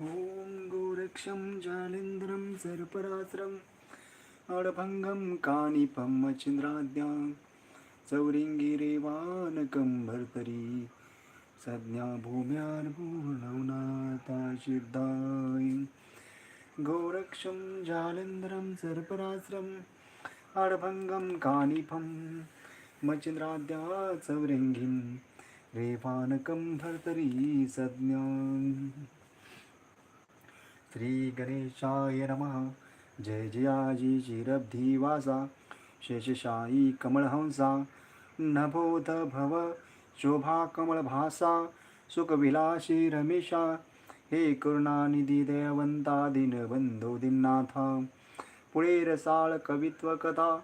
ॐ गोरक्षं जालेन्द्रं सर्परात्रम् अडभङ्गं कानिपं मचिन्द्राद्यां चौरिङ्गिरेवानकं भर्तरी सज्ञा भूम्यार्भूर्णवनाथाशिर्दाय। गोरक्षं जालेन्द्रं सर्पराश्रम् अडभङ्गं कानिपं मचिन्द्राद्या चौरङ्गिं रेवानकं भर्तरी सज्ञा। श्री गणेशाय नमः। जय जयाजी चिरब्धिवासा। शेषशायी कमळहंसा नभोध भव शोभा कमळभासा सुखविलासी रमेशा। हे करुणानिधी दयवंता दिनबंधो दिननाथ। पुढे रसाळ कवित्व कथा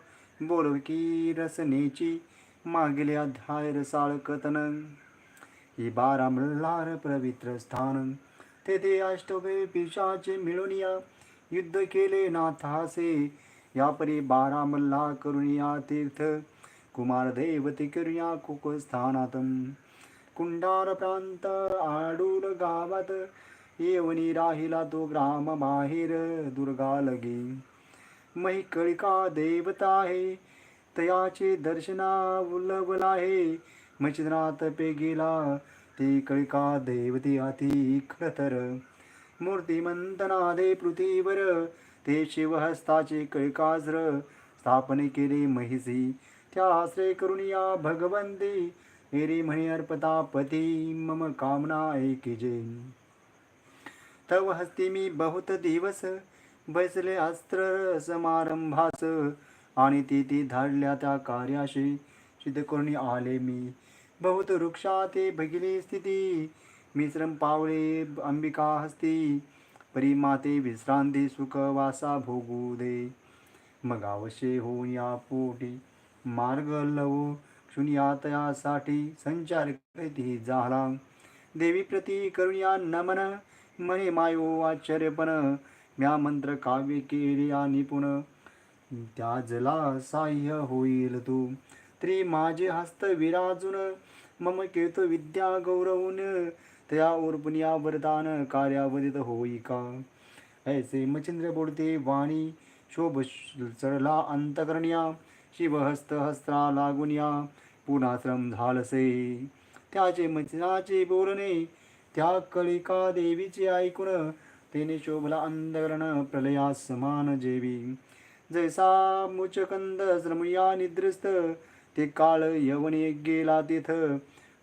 बोलकी रसनेची। मागील अध्याय रसाळ कथन। ही बारा मल्हार पवित्र स्थान। तेथे अष्टवे पिशाचे मिळून या युद्ध केले नाथासे. या परी बारा मल्ला करुणिया तीर्थ. कुमार देवती करुया कुकस्थानात कुंडार प्रांत आडूर गावात. येवनी राहिला तो ग्राम बाहेर दुर्गा लगे. मैकळिका देवता आहे. तयाचे दर्शना उल्लवला आहे. मचिनाथ पे गेला ती कळिका देवती आती खतर मूर्तिमंतनादे पृथ्वीवर ते शिवहस्ताचे कळिकाज्र स्थापने केले महिसी. त्या आश्रय करून या भगवंती हेरी म्हणे अर्पता पती मम कामना ऐकिजे. तव हस्ती मी बहुत दिवस बसले अस्त्र समारंभास आणि ती ती धाडल्या त्या कार्याशी सिद्ध करून आले मी. बहुत वृक्षाते ते स्थिती। मिश्रम पावळे अंबिका हस्ती। परिमाते विश्रांती सुख वासा भोगू दे मग अवश्य हो या पोटी। मार्ग लवो शून्यातयासाठी संचार करीती झाला देवी प्रती करुण्या नमन। मने मायो आश्चर्यपण। म्या मंत्र काव्य केले निपुण। त्या जला साह्य होईल तू। तरी माझे हस्त विराजून मम केत विद्या गौरवून तया उर्पुनिया वरदान कार्यावधित होई का? ऐसे मचिंद्र बोलते वाणी शोभ चढला अंतकरण्या शिवहस्त हस्त्रा लागून या झालसे। त्याचे मचिनाचे बोलणे त्या कळिका देवीचे ऐकून तेने शोभला अंधकरण प्रलया समान जेवी। जैसा मुचकंद श्रमया निद्रस्त ते काळ यवने गेला तिथ.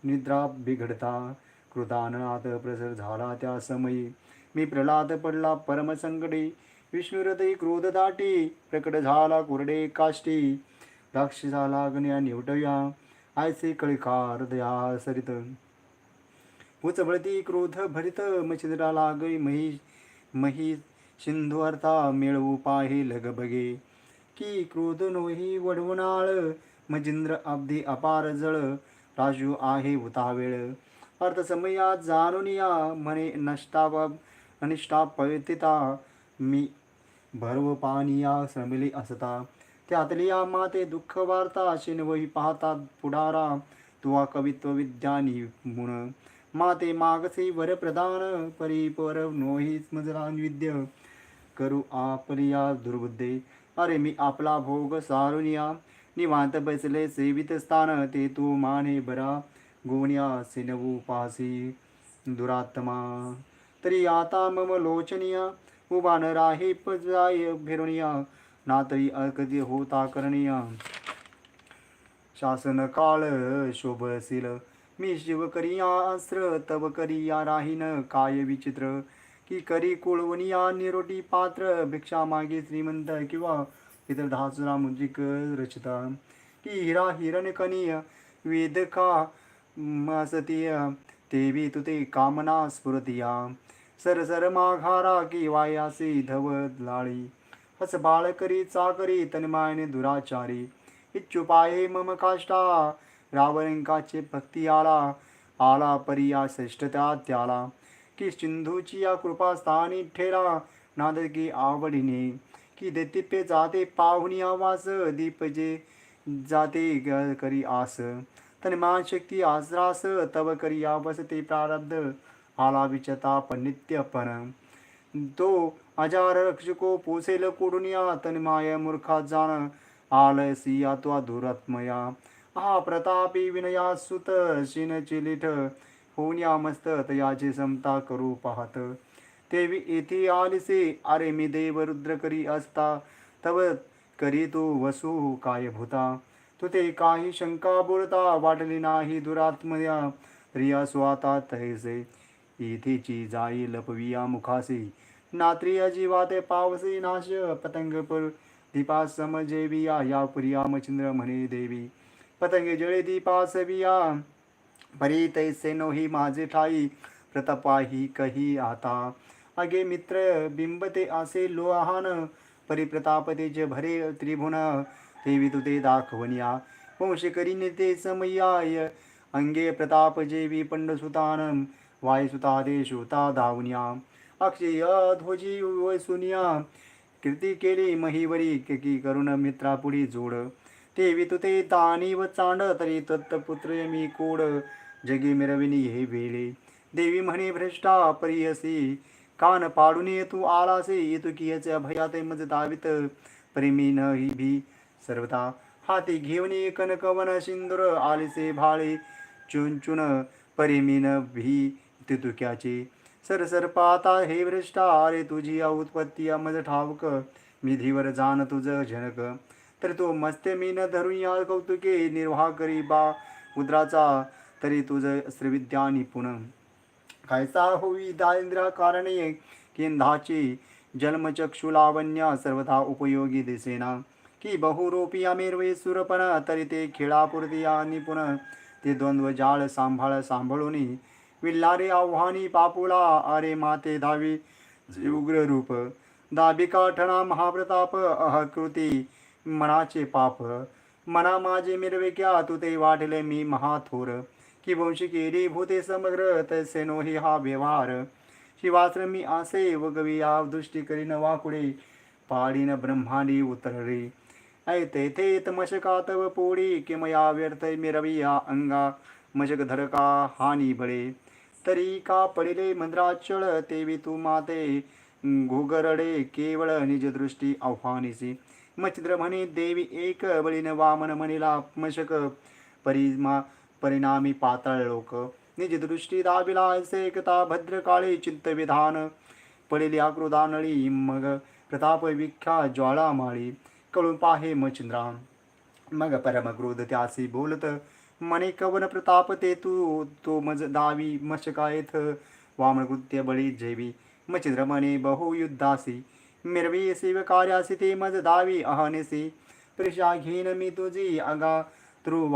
निद्रा बिघडता. कृतानाथ प्रसर झाला त्या समयी. मी प्रल्हाद पडला परमसंकटी विष्णुहृदय क्रोध दाटी. प्रकट झाला कुरडे काष्टी. राक्षसा लागण्या निवटया. आयसे कळिकार दया सरित. उचबळती क्रोध भरित. मच्छिंद्रा लागई मही मही सिंधू अर्था मेळवू पाहे लगबगे. की क्रोध नोही वडवणाळ मजिंद्र अब्दी अपार जळ राजू आहे उतावेळ. अर्थ समयात जाणून या म्हणे नष्टा अनिष्टा पळतिता. मी भरव पानिया श्रमिली असता. त्यातलिया माते दुःख वार्ता शिनवही पाहता पुढारा. तुवा कवित्व विद्यानी निपुण माते मागसी वरप्रधान परिपर नोही स्मजरा विद्य. करू आपलिया दुर्बुद्धे. अरे मी आपला भोग सारुनिया निवांत बसले सेवित स्थान ते तू माने बरा गोण्या सिनवू पासी दुरात्मा. तरी आता मम लोचनिया उभा न राही पजाय भिरुनिया ना तरी अकधी होता करणीय शासन काळ शोभशील मी शिव करिया अस्त्र तव करिया राहीन काय विचित्र. की करी कुळवनिया निरोटी पात्र भिक्षा मागे श्रीमंत किंवा इतर धासुरा मुंजिक रचिता की हिरा हिरण वेद वेदका मसतीय तेवी तुते कामना स्फुरतिया। सर सर माघारा की वायासी धव लाळी हस बाळ करी चाकरी तन्मायने दुराचारी। इच्छुपाये मम काष्टा रावणिंकाचे भक्ती आला। आला परिया श्रेष्ठता त्याला। की सिंधूची या कृपास्थानी ठेरा नादकी आवडीने। की देतिप्पे जाते पाहुणी आवास दीपजे जाते ग- करी आस। तन्मान शक्ती आसरास तव करी आवस ते प्रारब्ध आला विचता पण नित्यपण तो अजार रक्षको पोसेल कोडुनिया तन्माय मूर्खात जाण आलसिया या तो दुरात्मया हा प्रतापी विनया सुत शिन चिलिठ होण्या मस्त तयाची समता करू पाहत। तेवी येथे आलिसे अरे मी देव रुद्र करी असता तव करी तू वसू काय भूता तुते काही शंका बोलता वाटली नाही दुरात्मया रिया स्वाता तैसे येथेची जाई लपविया मुखासी। नात्रिया जीवाते पावसी नाश पतंग पर दीपा समजेविया या प्रिया मचिंद्र म्हणे देवी। पतंग जळे दीपासविया परी तैसे नोही माझे ठाई प्रतपाही कही आता। अगे मित्र बिंबते असे लोहान परिप्रतापते तेज भरे त्रिभुन ते वितुते दाखवनिया। वंश करीने ते समयाय अंगे प्रताप जेवी पंडसुतान वायुसुता देशुता धावनिया। अक्षय ध्वजी वसुनिया कीर्ती केली महिवरी की करुण मित्रापुढी जोड। ते तुते तानीव चांड तरी तत्तपुत्र मी कोड। जगी मिरविनी हे वेळे। देवी म्हणे भ्रष्टा परियसी कान पाडून तू आलासे येतुकीयचे अभयाते मज दावित. प्रेमी न ही भी सर्वता हाती घेऊन कनकवन सिंदूर आलिसे भाळे चुन परिमीन भी तितुक्याचे. सरसर पाता हे भ्रष्टा अरे तुझी या उत्पत्ती या मज ठावक. मिधीवर जाण तुझ झनक. तर तो मस्ते मी न धरून या कौतुके निर्वाह करी बा उद्राचा तरी तुझ श्रीविद्या निपुण. कायचा होई दारिद्र्या कारणे केंदाची जन्मचक्षुलावण्य सर्वथा उपयोगी दिसेना। की बहुरूपी अमेरवे सुरपण तरी ते खेळापुरती आणि निपुण। ते द्वंद्व जाळ सांभाळ सांभाळून विल्लारे आव्हानी पापुला अरे माते धावी उग्र रूप। दाबिका ठणा महाप्रताप अहकृती मनाचे पाप। मना माझे मिरवेक्या तू ते वाटले मी महाथोर। की वंशी केली भूते समग्र तैसे नोही हा व्यवहार। शिवाश्रमी आसे व गविया दृष्टी करीन वाकुडे पाडीन ब्रह्मांडी उतरले। ऐते थे तमशका तव पोळी किमया व्यर्थ मिरविया अंगा मशक धरका हानी बळे। तरी का पडिले मंद्राचळ तेवी तू माते घुगरडे केवळ निज दृष्टी आव्हानिसी। मच्छिद्र म्हणे देवी एक बळीन वामन म्हणिला मशक परिमा परिणामी पाताळ लोक. निज दृष्टी दाबिला असे एकता भद्रकाळी चित्तविधान पडेली आकृदानळी मग प्रताप विख्या ज्वाळामाळी कळून पाहे मचिंद्रा मग परमक्रोध त्यासी बोलत मने कवन प्रताप ते तू तो मज दावी मशकायथ. वामकृत्य बळी जैवी. मचिंद्र मने बहु युद्धासी. मिरवी शिव कार्यासी ते मज दावी अहनेसी. प्रिशा घेन मी तुझी अगा त्रु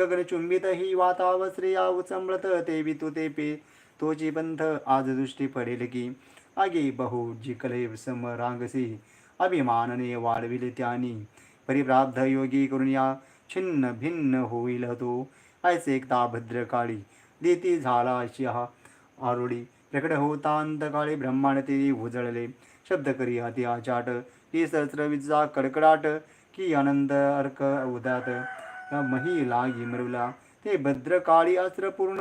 वाळला गगनचुंबित ही वातावश्रिया उचंबळत ते वितु ते पे. तोची पंथ आज दृष्टी पडेल की. आगे बहु जिकले सम रांगसी अभिमानने वाढविले त्यानी. परिप्राब्ध योगी करून या छिन्न भिन्न होईल तो. ऐसे एकता भद्रकाळी देती झाला अशी हा आरुडी. प्रकट होतांतकाळी ब्रह्मांड ते उजळले. शब्द करी अति आचाट ती सहस्र विजा कडकडाट की आनंद अर्क उदात. मही लागी मरुला ते भद्रकाळी अस्त्र पूर्ण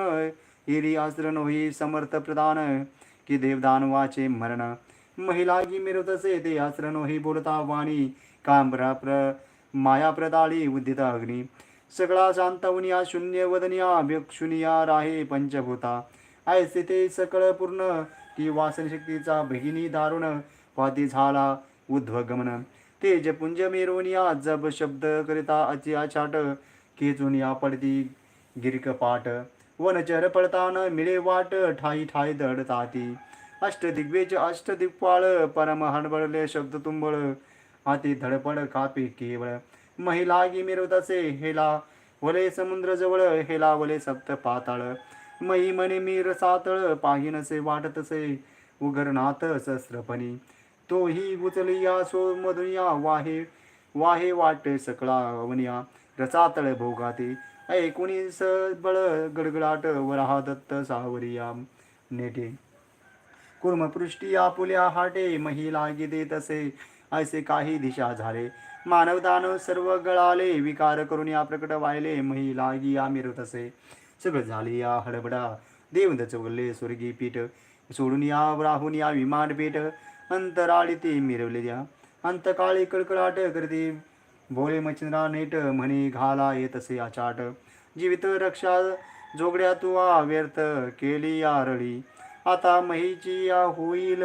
हिरी अस्त्र नोही समर्थ प्रदान की देवदानवाचे मरण? महिलागी मिरवतसे ते अस्त्र नोही बोलता वाणी. कांबरा प्र माया प्रदाळी उदित अग्नी. सगळा शांतवनिया शून्य वदनिया भिक्षुनिया राहे पंचभूता. ऐसे ते सकळ पूर्ण की वासनशक्तीचा भगिनी दारुण पाती झाला उद्ध्वगमन तेज पुंज मेरोनिया जब शब्द करिता अति आछाट या पडती गिरक पाट। वनचर पडतान मिळे वाट ठाई ठाई दडताती अष्टदिग्वेज अष्टदिक्पाळ परम हडबडले शब्द तुंबळ। हाती धडपड कापी केवळ। महिला महिलागी मिरवतसे हेला वले समुद्र जवळ हेला वले सप्त पाताळ। मही मने मी रसातळ पाहिनसे वाटतसे उघरनाथ सहस्रपणी तोही उचलिया सो मधुया वाहे वाहे वाटे सकळा अवनिया रसातळ भोगाते. ऐकुणी बळ गडगडाट वराहा दत्त सावरिया नेटे. कुर्मपृष्टी आपुल्या हाटे महिला गिदे तसे ऐसे काही दिशा झाले. मानवदानव सर्व गळाले विकार करून या प्रकट वाहिले महिला गिया मिरत असे सगळं झाले या हडबडा देवद चौगले स्वर्गी पीठ. सोडून या राहून या विमान पीठ. अंतराळी ते मिरवले द्या. अंतकाळी कळकळाट करते. भोळे मच्छिंद्रा नेट म्हणे घाला येत असे आचाट. जीवित रक्षा जोगड्या तू व्यर्थ केली या रळी आता महीची या होईल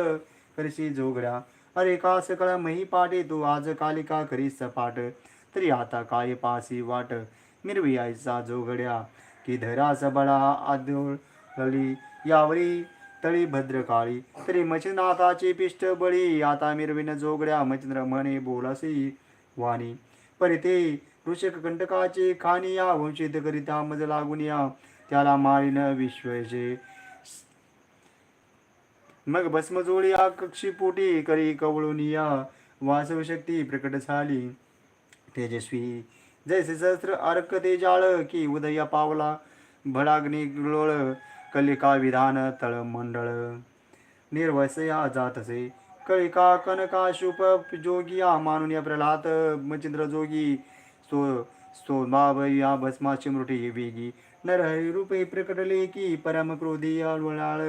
करशी जोगड्या. अरे का सकळ मही पाटे तू आज कालिका करी सपाट. तरी आता काय पासी वाट मिरवी आईचा जोगड्या. की धरा सबळा आदोळली यावरी तळी भद्रकाळी तरी मच्छिंद्रनाथाची पिष्ट बळी आता मिरविन जोगड्या मच्छिंद्र म्हणे बोलासी वाणी. परिते ऋषक कंटकाचे खाणी या वंचित करिता मज लागून या. त्याला मारिन विश्वचे मग भस्मजोळी या कक्षीपोटी करी कवळून या. वासव शक्ती प्रकट झाली. तेजस्वी. जैसे सहस्र अर्क ते जाळ की उदया पावला. भडाग्नी लोळ कलिका विधान तळमंडळ निर्वसया जातसे कलिका कनका शुप जोगिया मानुन या प्रल्हाद मचिंद्र जोगी सो सोमाव या भस्माची मृटी वेगी. नरहरी रूपे प्रकटले की परम क्रोधी वळाळ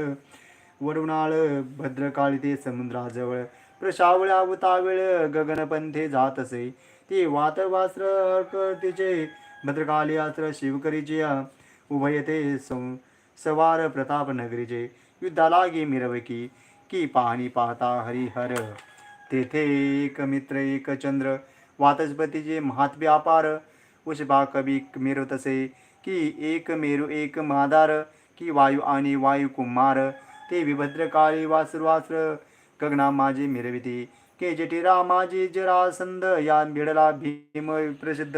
वरुणाळ भद्रकाळी ते समुद्राजवळ. प्रशावळ्या उतावेळ गगनपंथे जात असे ते वातवास्त्र तिचे भद्रकाली अस्त्र शिवकरीचे उभय ते सं सवार प्रताप नगरीचे युद्धाला गे मिरवकी की पाहणी पाहता हरिहर. तेथे एक मित्र एक चंद्र वाचस्पतीचे महात्म्य अपार उषभा कवी मेरू तसे की एक मेरू एक मादार की वायू आणि वायू कुमार ते विभद्र काळी वासर वासर. गगना माझी मिरविती के जटिरा माझी जरासंध या मिडला भीम प्रसिद्ध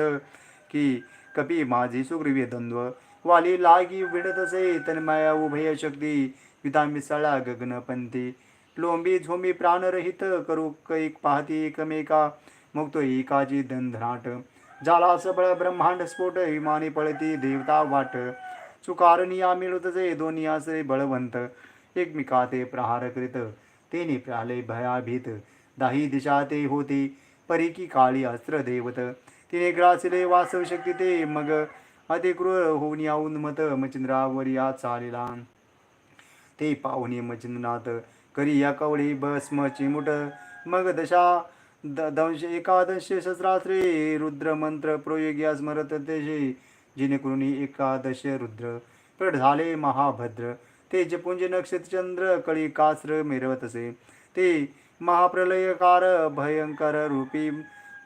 की कपी माझी सुग्रीवी द्वंद्व. वाली लागी विडतसे तन्मया उभय शक्ती विता मिसळा गगनपंथी। लोंबी झोंबी प्राणरहित करू कैक पाहती एकमेका मुक्तो एकाची दंधनाट झाला सबळ ब्रह्मांड स्फोट विमानी पळती देवता वाट। चुकारनिया मिळत जे दोन्ही असे बळवंत। एकमेका ते प्रहार करीत तेने प्राले भयाभीत। दाही दिशा ते होती परी की काळी अस्त्र देवत तिने ग्रासिले वासव शक्ती ते मग अतिक्रूर होऊन याऊन मत मचिंद्रावर या चालिला. ते पाहुणे मचिंद्रनाथ करी या कवळी भस्म चिमुट मग दशा द दंश एकादश सहस्रात्रे रुद्र मंत्र प्रयोग्या स्मरत तेजे. जेणेकरून एकादश रुद्र प्रट झाले महाभद्र. ते जपुंज नक्षत्रचंद्र कळी कास्र मिरवत असे. ते महाप्रलयकार भयंकर रूपी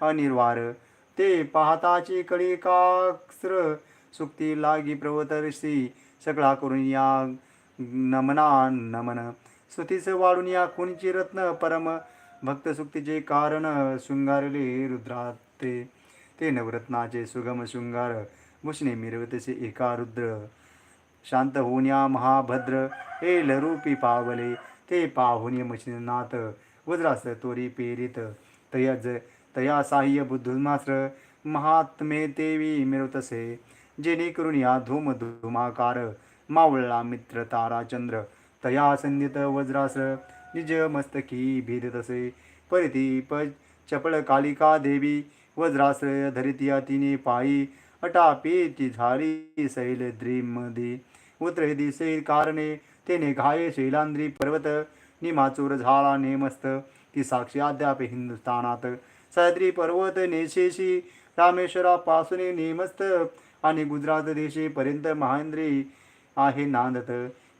अनिर्वार. ते पाहताची कळी कास्र सुक्ती लागी प्रवतरसी सगळा करून या नमना नमन. स्तुतीस वाढून या कुणची रत्न परम भक्त सुक्तीचे कारण शृंगारले रुद्राते. ते नवरत्नाचे सुगम शृंगार मुष्णे मिरवतसे एका रुद्र. शांत होऊन या महाभद्र हे लरूपी पावले. ते पाहुणे मचिनाथ वज्रास तोरी पेरित. ज तया साह्य बुद्धुमास्त्र महात्मे देवी मिरवतसे जेणेकरून या धूम धुमाकार मावळला मित्र तारा चंद्र तया संधित वज्रास निज मस्तकी भेदत तसे. परिती प चपळ कालिका देवी वज्रास्र धरित्या तिने पायी अटापे ती झाली सैल द्रीमध्ये उतरे दिसे कारणे तेने घाये शैलांद्री पर्वत निमाचूर झाला नेमस्त ती साक्षी अद्याप हिंदुस्थानात. सह्याद्री पर्वत नेशेशी रामेश्वरापासून नेमस्त आणि गुजरात देशेपर्यंत महेंद्री आहे नांदत.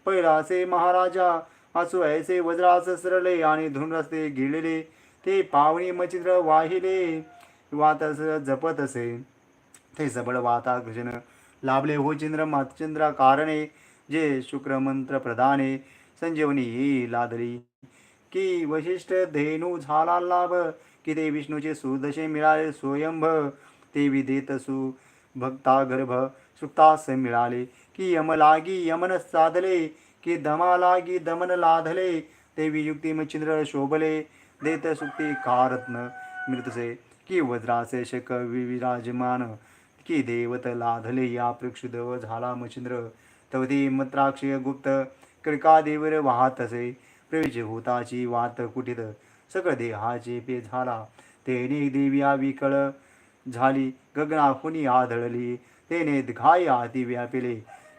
पहिलासे महाराजा असो ऐसे वज्रास सरले आणि धुनरस्ते गिळले ते पावणी मचित्र वाहिले वातस जपत असे ते सबळ वाता कृष्ण लाभले हो चंद्र मातचंद्र कारणे जे शुक्रमंत्र प्रदाने संजीवनी ही लादली. की वशिष्ठ धेनू झाला लाभ की ते विष्णूचे सुदशे मिळाले स्वयंभ ते विधेत सु भक्ता गर्भ सुक्तास मिळाले की यम लागी यमन साधले की दमा लागी दमन लाधले देवी युक्ती मच्छिंद्र शोभले देत सुक्ती कारत्न मृतसे की वज्रासे शक विराजमान की देवत लाधले या प्रक्षुदव झाला मच्छिंद्र तवधी मत्राक्षय गुप्त कृकादेवर वाहतसे वाहत होताची वात कुठित सकळ देहाचे पे झाला। तेने देवी विकळ झाली गगनाहुनी आदळली तेने घाय आती व्यापिले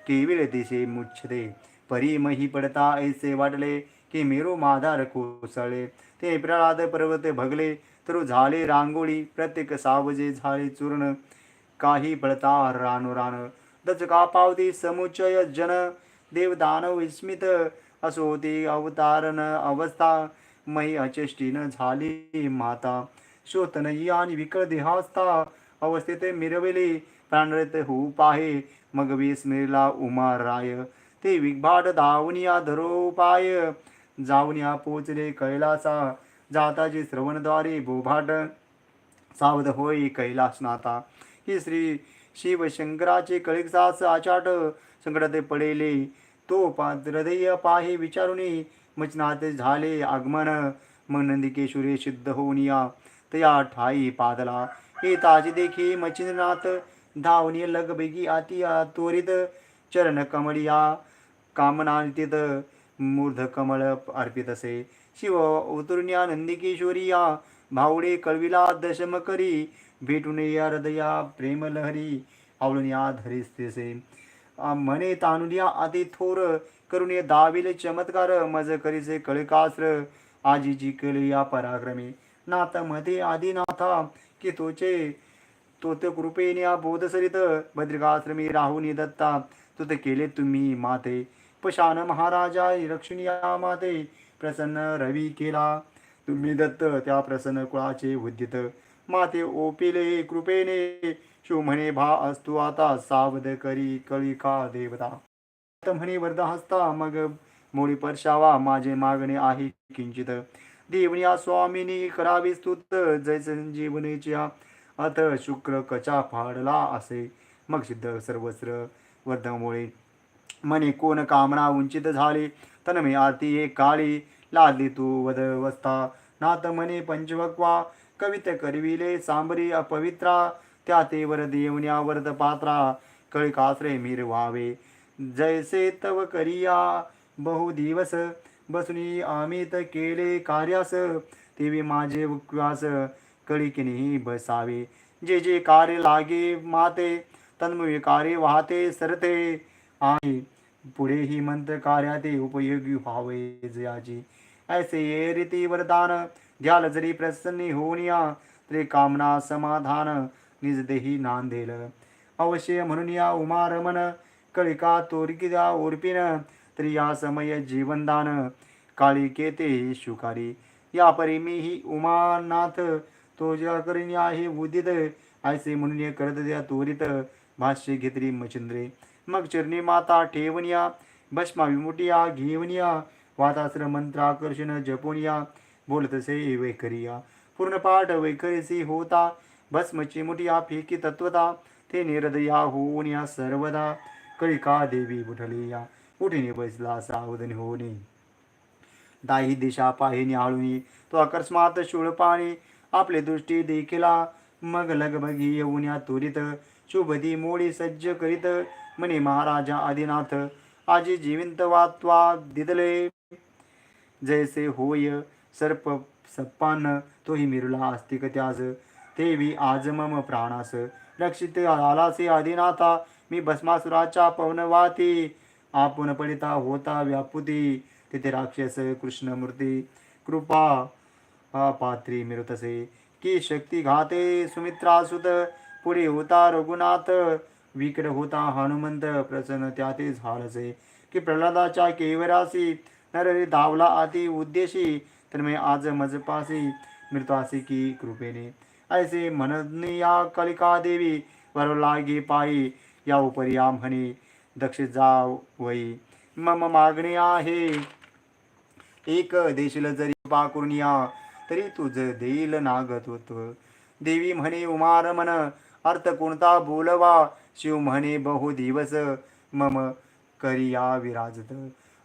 केविळ दिसे मुच्छते. परीमही पडता ऐसे वाटले की मेरू माधार कोसळले. ते प्रल्हाद पर्वत भगले तर झाले रांगोळी प्रत्येक सावजे झाले चूर्ण. काही पडता रानो रान दचका पावती समुच्चय जन. देवदानव विस्मित असो ते अवतारण अवस्था. मही अचेष्टीन झाली माता. शोतनयी आणि विकळ देहास्ता। अवस्थेत मिरविले प्राणरत होऊ पाहे। मग विस्मिरला उमा राय ते विघ्बाट धावनिया धरो पाय। जावनिया पोचले कैलासा जाताचे श्रवणद्वारे बोभाट। सावध होई कैलासनाथा ही श्री शिवशंकराचे कळिकसास आचाट। संकटात पडेले तो पा हृदय पाहे विचारुनी। मचनात झाले आगमन मग नंदिकेश्वरे सिद्ध होऊन या तया ठाई पादला हे ताजी देखी मचिंद्रनाथ धावनी लगबेगी आती त्वरित चरण कमळिया कामनातीत मूर्ध कमळ अर्पित असे शिव उतरुण्या नंदिकेश्वरिया भावडे कळविला दशम करी भेटून या हृदया प्रेमलहरी आवळून या धरिस्तेसे म्हणे तानुलिया आधी थोर करून दाविले चमत्कार मज करीसे कळकास्र आजीची केली या पराक्रमी नाथमध्ये आदिनाथा की तोचे तोत कृपेने या बोधसरित भद्रिकाश्रमी राहुनी दत्ता तुत केले तुम्ही माते. पशान महाराजा रक्षणीया माते प्रसन्न रवी केला. तुम्ही दत्त त्या प्रसन्न कुळाचे उद्दित माते ओपिले कृपेने शिव भा असतो आता सावध करी कळिका देवता. म्हणे वरद मग मोळी परशावा माझे मागणे आहे किंचित. देवनिया स्वामिनी करावी स्तुत जय संजीवनीच्या अथ शुक्र कचा फाडला असे मग सिद्ध सर्वस्त्र वर्धमुळे मने कोण कामना उंचित झाले तनमे आरती एक काळी लादली तू वदवस्था. नात मने पंचवक्वा कवित करविले सांबरी अपवित्रा. त्या ते वर देवन्या वरद पात्रा कळकासरे मीर व्हावे जैसे तव करिया बहु दिवस बसुनी आमित केले कार्यास तेवी माझे उक्वास कळिकिनी बसावे. जे जे कार्य लागे माते तन्मय कार्य वाहते सरते आणि पुढे ही मंत्र कार्याते उपयोगी व्हावे जयाची. ऐसे ये रीती वरदान ध्याल जरी प्रसन्न होऊनिया तरी कामना समाधान निज देही नांदेल. अवश्य म्हणून या उमा रमन कळिका तोरकिदा ओरपिन स्त्रिया समय जीवनदान काळी केते शुकारी. या परी मी ही उमानाथ तो ज्या हे उदित. ऐसे म्हणून करत द्या त्वरित भाष्य घेतली मचिंद्रे मग चरणी माता ठेवनिया भस्मा विमुटिया घेवनिया वातास्र मंत्राकर्षण जपोनिया बोलतसे वैखरिया. पूर्णपाठ वैखरीसी होता भस्म चिमुटिया फेकी तत्वता ते निरदया होऊन या सर्वदा कळिका देवी उठली या कुठेने बसला सावधानी होणे दाही दिशा पाहिनी आळुनी तो अकस्मात शूळपाणी आपले दृष्टी देखिला मग लगबगी येऊन या त्वरित शुभदी मोळी सज्ज करीत म्हणे महाराजा आदिनाथ आजी जिवंत वात्वा दिदले. जैसे होय सर्प सप्पान तोही मिरुला आस्तिक त्यास तेवी आज मम प्राणास. रक्षित आलासे आदिनाथा मी भस्मासुराच्या पवनवाती आपण पडिता होता व्यापुती। तिथे राक्षस कृष्णमूर्ती कृपा पात्री मिळतसे की शक्ती घाते सुमित्रासुत पुढे होता रघुनाथ। विकड होता हनुमंत प्रसन्न त्याते झालसे। की प्रल्हादाच्या केवरासी नरहरी धावला आती उद्देशी। तर मी आज मजपासी मृतासी की कृपेने। ऐसे म्हणनी या कलिका देवी वर लागे पायी या उपरी या म्हणे। दक्ष वई. मम मागणे आहे. एक देशील जरी कृपा या तरी तुझ देईल नागत्व देवी म्हणे उमार मन अर्थ कोणता बोलवा? शिव म्हणे बहु दिवस मम करिया विराजत.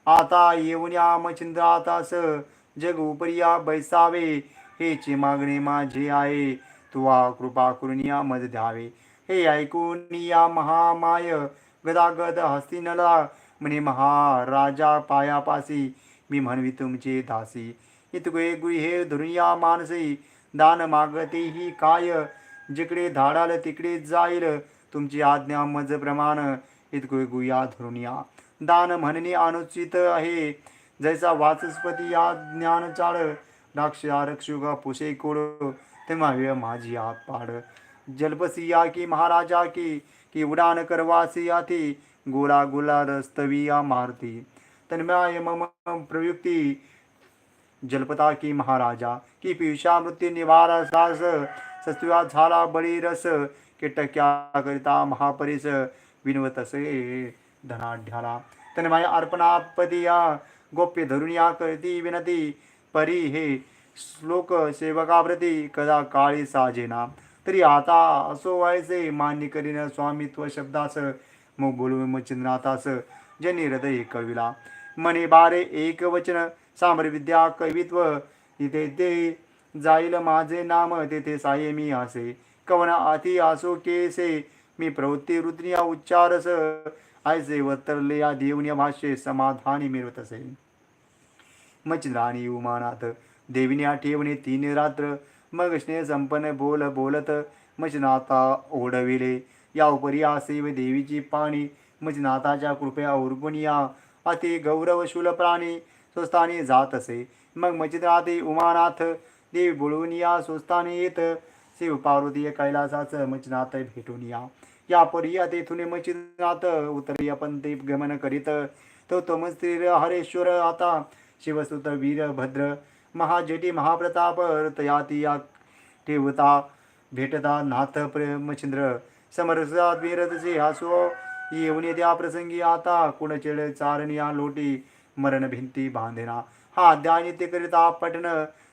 आता येऊन या मचिंद्रातास जग उपरिया बैसावे. हेचे मागणे माझे आहे. तुवा कृपा करून या मज द्यावे. हे ऐकून या महामाय गदागद हस्तिनला म्हणे महाराजा पायापासी मी म्हणवी तुमचे दासी. इतके गुहे धुरुया मानसी दान मागते ही काय? जिकडे धाडाल तिकडे जाईल तुमची आज्ञा मज प्रमाण. इतके गुया धरून दान म्हणणे अनुचित आहे. जैसा वाचस्पती या ज्ञान चाळ राक्ष आरक्षुगा पुसे कोड तेव्हा माझी आत पाड. जलपसी या की महाराजा की की उडान करवासी याती गोला गोला रस्तवी या मारती. तन्मय मम प्रयुक्ती जलपता की महाराजा. की पियुषा मृत्यू निवारा सास सस्तुया झाला बळी रस किटक्या करिता महापरिस विनवतसे धनाढ्याला. तन्मय अर्पणापदी या गोप्य धरून या करती विनती परी हे श्लोक सेवकाव्रती कदा काळी साजेना. तरी आता असो व्हायचे मान्य करीन स्वामित्व शब्दास मग बोलू मचिंद्रनाथास ज्यांनी हृदय कविला मने बारे एक वचन सांबर विद्या कवित्व इथे ते जाईल माझे नाम तेथे साये मी असे. कवन आती आसो केसे मी प्रवृत्ती रुद्रिया उच्चारस आयसे वतरले या देवनिया भाषे समाधानी मिळवत असे मचिंद्राणी उमानात देवीने ठेवणे तीन रात्र मग स्नेह संपन्न बोल बोलत मचिनाथा ओढविले. या उपरी आसेव देवीची पाणी मजनाथाच्या कृपया उर्गुनिया अति गौरवशूल प्राणी स्वस्थानी जात असे मग मचिंद्राते उमानाथ देवी बोलून या स्वस्थानी येत. शिव पार्वती कैलासाच मचिनाथ भेटून या. या परी तेथून मचिनाथ उतरी आपण ते गमन करीत. तो तमस्त्री हरेश्वर आता. शिवसुत वीरभद्र महाजटी महाप्रताप रतयाती या ठेवता भेटता नाथ प्रेमचंद्र। समरसात विरतचे हासो येऊन त्या प्रसंगी आता कुणचेळ चारणी या लोटी मरण भिंती बांधेना। हा अध्याय नित्य करिता पठण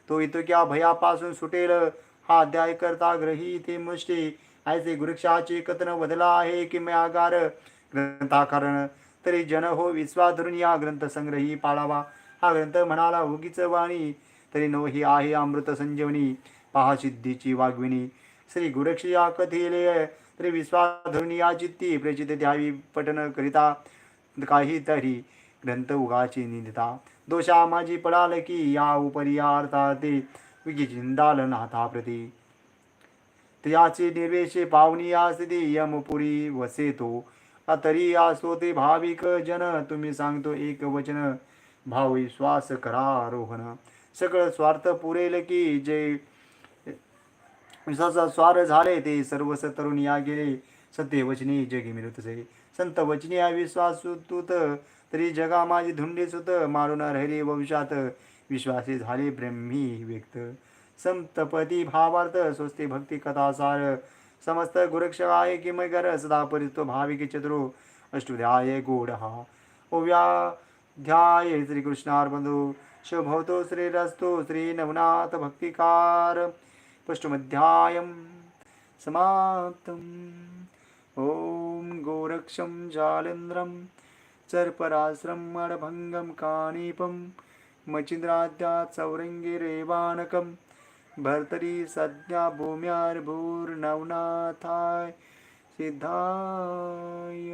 तो इतक्या भयापासून सुटेल? हा अध्याय करता ग्रही ते मुष्टी ऐसे गुरुक्षाचे कथन बदला आहे की म्यागार ग्रंथाकारण। तरी जन हो विश्वाधरून या ग्रंथ संग्रही पाळावा। हा ग्रंथ म्हणाला उगीच वाणी तरी नो ही आहे अमृत संजीवनी पहा सिद्धीची वाघविणी श्री गुरक्षी या कथिले तरी विश्वास या चित्ती प्रचित द्यावी पठन करिता काहीतरी ग्रंथ उगाची निंदिता. दोषा माझी पडाल की या उपरी या अर्था ते नाथा प्रती. त्याचे निर्वेशे पावनी आसती यमपुरी वसे तो तरी असो ते भाविक जन तुम्ही सांगतो एक वचन भाव विश्वास करा आरोहण. सगळं स्वार्थ पुरेल की जे विश्वासा स्वार झाले ते सर्वस तरुण या गेले सत्य वचनी जगी मिळतसे संत वचनी या विश्वास तूत तरी जगा माझी धुंडी सुत मारून राहिले भविष्यात विश्वासी झाले ब्रह्मी व्यक्त. संतपदी भावार्थ स्वस्ती भक्ती कथासार समस्त गुरक्ष आहे किमगर सदा परितो भाविक चतुरो. अष्टुध्याय गोड हा. ओव्या ध्याय श्रीकृष्णार्बंधू शुभवतो श्रीरस्तु श्रीनवनाथ भक्तिकार समाप्तम्। ॐ गोरक्षं जालेन्द्रं चर्पराश्रम् अडभङ्गं काणीपं मचिन्द्राद्यात् सौरङ्गिरेवानकं भर्तरी सद्या भूम्यार्भूर्नवनाथाय सिद्धाय।